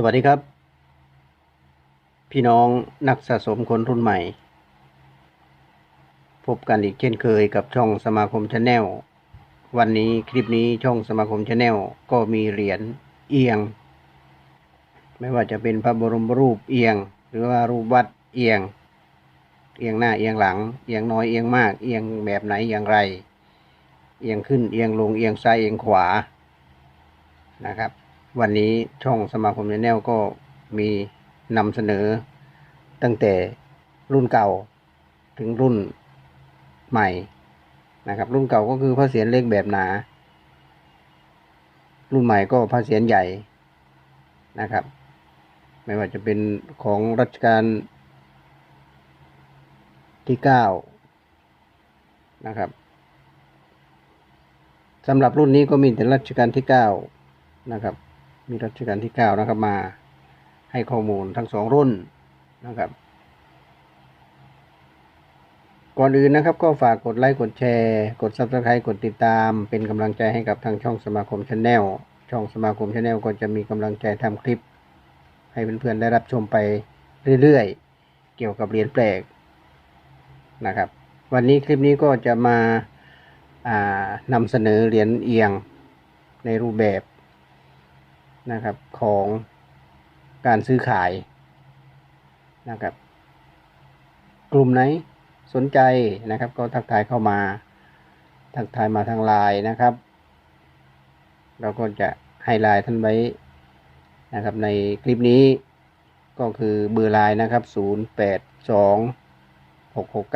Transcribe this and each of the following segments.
สวัสดีครับ พี่น้องนักสะสมคนรุ่นใหม่ พบกันอีกเช่นเคยกับช่องสมาคมชาแนลวันนี้คลิปนี้ช่องสมาคมชาแนลก็มีเหรียญเอียง ไม่ว่าจะเป็นพระบรมรูปเอียง หรือว่ารูปวัดเอียง เอียงหน้าเอียงหลัง เอียงน้อยเอียงมากเอียงแบบไหนอย่างไร เอียงขึ้นเอียงลงเอียงซ้ายเอียงขวานะครับ วันนี้ช่องสมาคมแนลก็มีนำเสนอ ตั้งแต่รุ่นเก่าถึงรุ่นใหม่นะครับ รุ่นเก่าก็คือพระเศียรเล็กแบบหนา รุ่นใหม่ก็พระเศียรใหญ่นะครับ ไม่ว่าจะเป็นของรัชกาลที่เก้านะครับสำหรับรุ่นนี้ก็มีแต่รัชกาลที่เก้านะครับ มีรัชกาลที่เก้านะครับมาให้ข้อมูลทั้งสองรุ่นนะครับ ก่อนอื่นนะครับก็ฝากกดไลค์กดแชร์ กด subscribe กดติดตาม เป็นกำลังใจให้กับทางช่องสมาคมชาแนลช่องสมาคมชาแนลก็จะมีกำลังใจทำคลิป ให้เพื่อนๆได้รับชมไปเรื่อยๆ เกี่ยวกับเหรียญแปลกนะครับ วันนี้คลิปนี้ก็จะมาานำเสนอเหรียญเอียงในรูปแบบ นะครับของการซื้อขายนะครับ กลุ่มไหนสนใจนะครับ ก็ทักทายเข้ามาทักทายมาทางไลน์นะครับ เราก็จะให้ไลน์ท่านไว้นะครับ ในคลิปนี้ก็คือเบอร์ไลน์นะครับ 0 8 2 6 6 9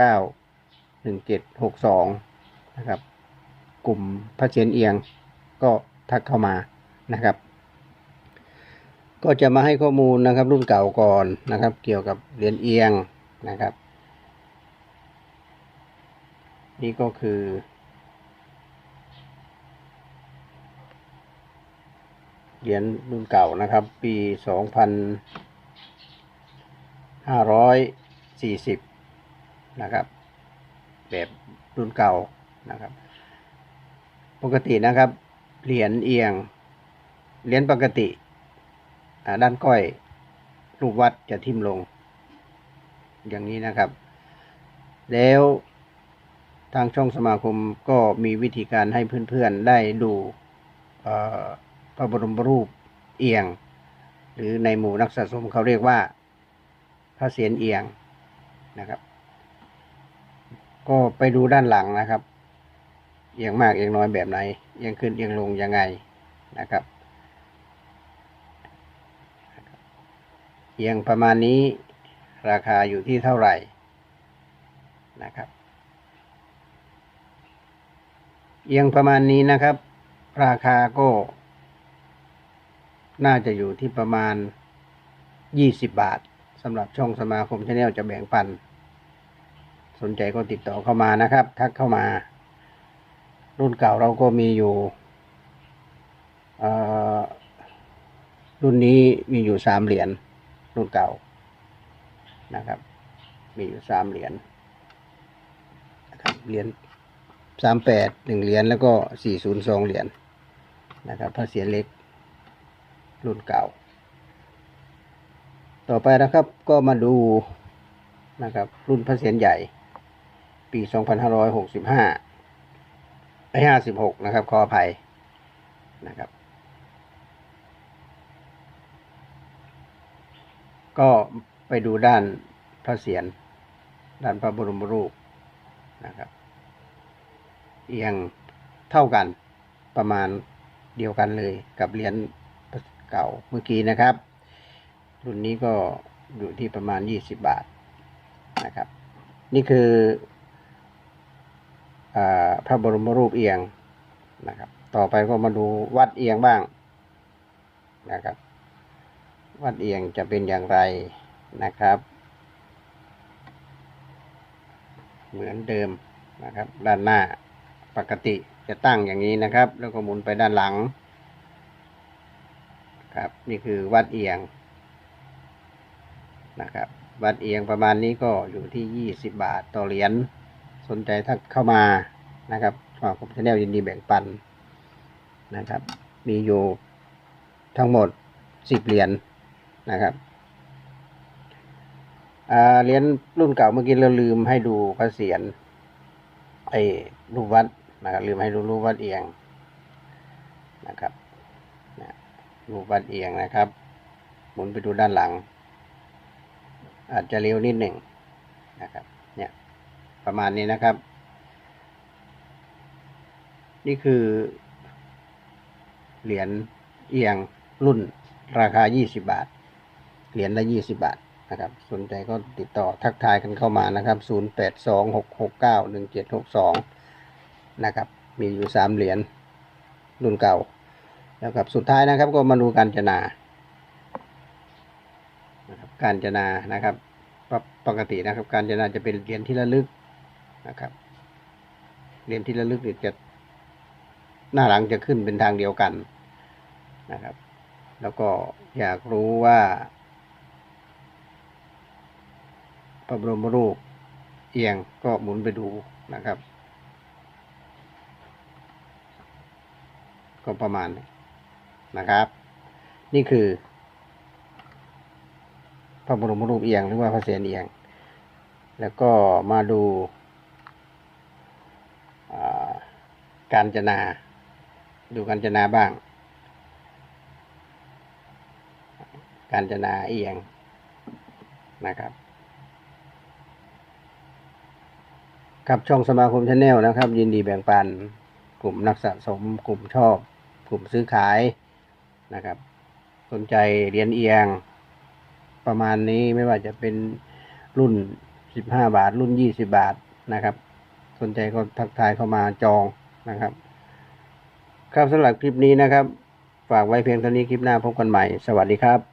1 7 6 2 นะครับ กลุ่มพระเชียนเอียงก็ทักเข้ามานะครับ ก็จะมาให้ข้อมูลนะครับ รุ่นเก่าก่อนนะครับ เกี่ยวกับเหรียญเอียงนะครับ นี่ก็คือเหรียญรุ่นเก่านะครับ ปีสองพันห้าร้อยสี่สิบนะครับ แบบรุ่นเก่านะครับ ปกตินะครับ เหรียญเอียง เหรียญปกติ ด้านก้อยรูปวัดจะทิ่มลง อย่างนี้นะครับ แล้วทางช่องสมาคมก็มีวิธีการให้เพื่อนๆได้ดูพระบรมรูปเอียง หรือในหมู่นักสะสมเขาเรียกว่าพระเศียรเอียงนะครับ ก็ไปดูด้านหลังนะครับ เอียงมากเอียงน้อยแบบไหนเอียงขึ้นเอียงลงยังไงนะครับ เอียงประมาณนี้ราคาอยู่ที่เท่าไหร่นะครับ เอียงประมาณนี้นะครับ ราคาก็ น่าจะอยู่ที่ประมาณ 20 บาทสำหรับช่องสมาคมชาแนลจะแบ่งปัน สนใจก็ติดต่อเข้ามานะครับ ทักเข้ามา รุ่นเก่าเราก็มีอยู่รุ่นนี้มีอยู่สามเหรียญ รุ่นเก่านะครับ มีอยู่สามเหรียญนะครับเหรียญสามแปดหนึ่งเหรียญแล้วก็สี่ศูนย์สองเหรียญนะครับพระเศียรเล็กรุ่นเก่า ต่อไปนะครับก็มาดูนะครับรุ่นพระเศียรใหญ่ ปีสองพันห้าร้อยหกสิบห้าไอห้าสิบหกนะครับขออภัยนะครับ ก็ไปดูด้านพระเศียรด้านพระบรมรูปนะครับ เอียงเท่ากันประมาณเดียวกันเลยกับเหรียญเก่าเมื่อกี้นะครับ รุ่นนี้ก็อยู่ที่ประมาณ 20 บาทนะครับ นี่คืออพระบรมรูปเอียงนะครับ ต่อไปก็มาดูวัดเอียงบ้างนะครับ วัดเอียงจะเป็นอย่างไรนะครับ เหมือนเดิมนะครับ ด้านหน้าปกติจะตั้งอย่างนี้นะครับ แล้วก็หมุนไปด้านหลัง ครับ นี่คือวัดเอียงนะครับ วัดเอียงประมาณนี้ก็อยู่ที่ 20 บาทต่อเหรียญสนใจถ้าเข้ามานะครับสมาคมชาแนลยินดีแบ่งปันนะครับ มีอยู่ทั้งหมด 10 เหรียญ นะครับเหรียญรุ่นเก่าเมื่อกี้เราลืมให้ดูพระเศียรไอ้รูปวัดนะครับลืมให้ดูรูปวัดเอียงนะครับรูปวัดเอียงนะครับ หมุนไปดูด้านหลัง อาจจะเร็วนิดหนึ่งนะครับเนี่ยประมาณนี้นะครับ นี่คือเหรียญเอียงรุ่นราคา 20 บาท เหรียญละ20บาทนะครับ สนใจก็ติดต่อทักทายกันเข้ามานะครับ0826691762นะครับ มีอยู่3เหรียญรุ่นเก่าแล้วกับสุดท้ายนะครับก็มาดูการจนานะครับการจนานะครับปกตินะครับ การจนาจะเป็นเหรียญที่ระลึกนะครับเหรียญที่ระลึกจะหน้าหลังจะขึ้นเป็นทางเดียวกันนะครับ แล้วก็อยากรู้ว่า พระบรมรูปเอียงก็หมุนไปดูนะครับ ก็ประมาณนี้นะครับ นี่คือ พระบรมรูปเอียงหรือว่าพระเศียรเอียง แล้วก็มาดูการจนาดูการจนาบ้าง การจนาเอียงนะครับ กับช่องสมาคมชาแนลนะครับ ยินดีแบ่งปัน กลุ่มนักสะสม กลุ่มชอบ กลุ่มซื้อขายนะครับ สนใจเหรียญเอียง ประมาณนี้ไม่ว่าจะเป็นรุ่น 15 บาท รุ่น 20 บาทนะครับ สนใจก็ทักทายเข้ามาจองนะครับ ครับสำหรับคลิปนี้นะครับ ฝากไว้เพียงเท่านี้คลิปหน้าพบกันใหม่ สวัสดีครับ